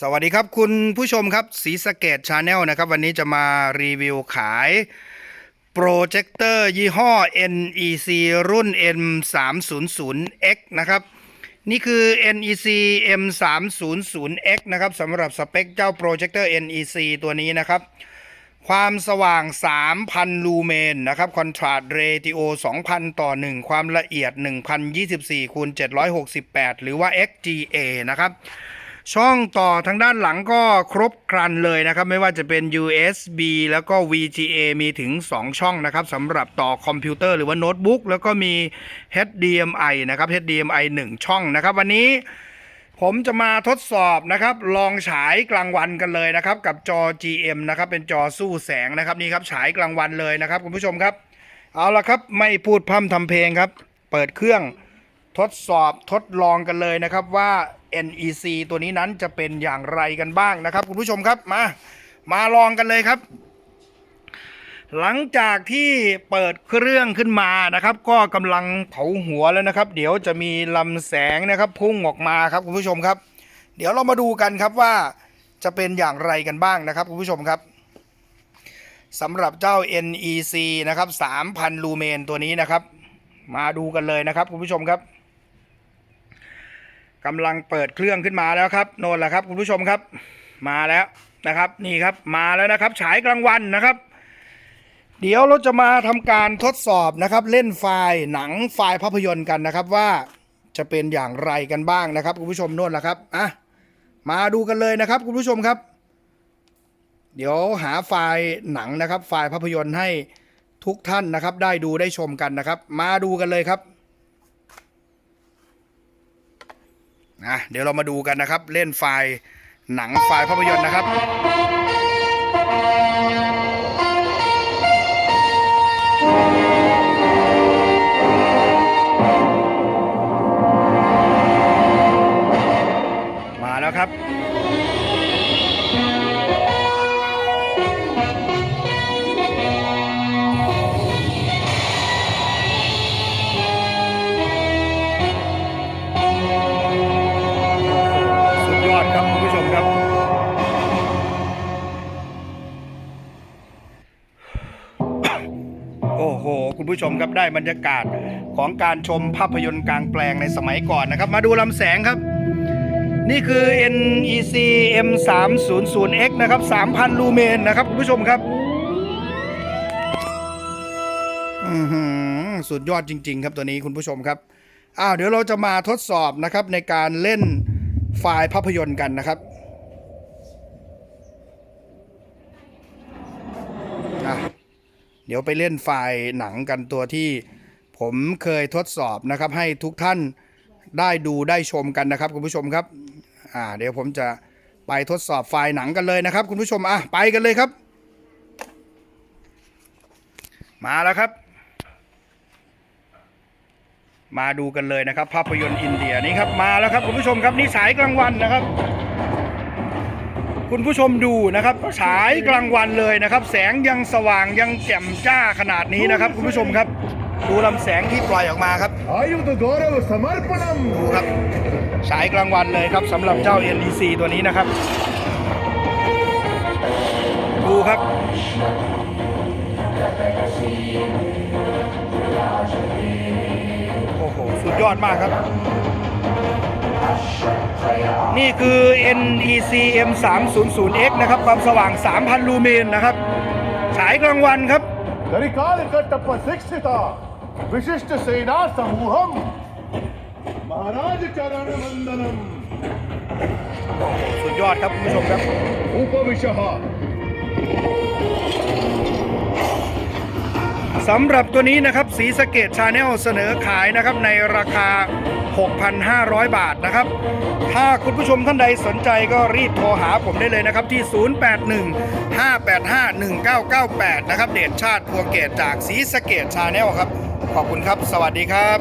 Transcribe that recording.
สวัสดีครับคุณผู้ชมครับสีสเกตชาแนลนะครับ วันนี้จะมารีวิวขาย โปรเจคเตอร์ยี่ห้อ NEC รุ่น M300X นะครับ นี่คือ NEC M300X นะครับสำหรับสเปคเจ้าโปรเจคเตอร์ NEC ตัวนี้นะครับ ความสว่าง 3,000 ลูเมนนะครับคอนทราสต์เรติโอ 2,000 ต่อ 1 ความละเอียด 1,024คูณ768 หรือว่า XGA นะครับ ช่องต่อทางด้านหลังก็ครบครันเลยนะครับ ไม่ว่าจะเป็น USB แล้วก็ VGA มีถึง 2 ช่องนะครับสำหรับต่อคอมพิวเตอร์หรือว่าโน้ตบุ๊กแล้วก็มี HDMI นะครับ HDMI 1 ช่องนะครับ วันนี้ผมจะมาทดสอบนะครับ ลองฉายกลางวันกันเลยนะครับ กับจอ GM นะครับ เป็นจอสู้แสงนะครับนี่ครับฉายกลางวันเลยนะครับคุณผู้ชมครับ เอาละครับไม่พูดพร่ำทำเพลงครับ เปิดเครื่องทดสอบทดลองกันเลยนะครับว่า NEC ตัวนี้นั้นจะเป็นอย่างไรกันบ้างนะครับ คุณผู้ชมครับมา มาลองกันเลยครับ หลังจากที่เปิดเครื่องขึ้นมานะครับ ก็กำลังเผาหัวแล้วนะครับ เดี๋ยวจะมีลำแสงนะครับ พุ่งออกมาครับคุณผู้ชมครับ เดี๋ยวเรามาดูกันครับว่าจะเป็นอย่างไรกันบ้างนะครับคุณผู้ชมครับสำหรับเจ้า NEC นะครับ3,000 ลูเมนตัวนี้นะครับ มาดูกันเลยนะครับคุณผู้ชมครับ กำลังเปิดเครื่องขึ้นมาแล้วครับโน่นแหละครับคุณผู้ชมครับ มาแล้วนะครับ นี่ครับมาแล้วนะครับ ฉายกลางวันนะครับ เดี๋ยวเราจะมาทำการทดสอบนะครับ เล่นไฟล์หนังไฟล์ภาพยนตร์กันนะครับว่าจะเป็นอย่างไรกันบ้างนะครับคุณผู้ชมโน่นแหละครับอะมาดูกันเลยนะครับคุณผู้ชมครับ เดี๋ยวหาไฟล์หนังนะครับ ไฟล์ภาพยนตร์ให้ทุกท่านนะครับ ได้ดูได้ชมกันนะครับ มาดูกันเลยครับ นะเดี๋ยวเรามาดูกันนะครับ เล่นไฟล์หนังไฟล์ภาพยนตร์นะครับ ผู้ชมครับได้บรรยากาศของการชมภาพยนตร์กลางแปลงในสมัยก่อนนะครับ มาดูลำแสงครับ นี่คือ NEC M300X นะครับ 3,000 ลูเมนนะครับคุณผู้ชมครับอือหือสุดยอดจริง ๆ ครับตัวนี้คุณผู้ชมครับอ้าวเดี๋ยวเราจะมาทดสอบนะครับในการเล่นไฟล์ภาพยนตร์กันนะครับอะ เดี๋ยวไปเล่นไฟล์หนังกันตัวที่ ผมเคยทดสอบนะครับ ให้ทุกท่านได้ดูได้ชมกันนะครับ คุณผู้ชมครับอ่าเดี๋ยวผมจะไปทดสอบไฟล์หนังกันเลยนะครับ คุณผู้ชมอะไปกันเลยครับ มาแล้วครับ มาดูกันเลยนะครับ ภาพยนตร์อินเดียนี่ครับมาแล้วครับคุณผู้ชมครับนี่ฉายกลางวันนะครับ คุณผู้ชมดูนะครับฉายกลางวันเลยนะครับ แสงยังสว่างยังแจ่มจ้าขนาดนี้นะครับ คุณผู้ชมครับ ดูลำแสงที่ปล่อยออกมาครับดูครับฉายกลางวันเลยครับสำหรับเจ้า NDC ตัวนี้นะครับ ดูครับโอ้โหสุดยอดมากครับ นี่คือ NEC M 3 0 0 X นะครับ ความสว่าง 3,000 ลูเมนนะครับ ฉายกลางวันครับสุดยอดครับคุณผู้ชมครับ อุปวิชสำหรับตัวนี้นะครับ สีสะเกตชาแนลเสนอขายนะครับในราคา 6,500 บาทนะครับ ถ้าคุณผู้ชมท่านใดสนใจก็รีบโทรหาผมได้เลยนะครับที่ 081-585-1998 นะครับเดชชาติพวงเกตจากสีสะเกตชาแนลครับ ขอบคุณครับ สวัสดีครับ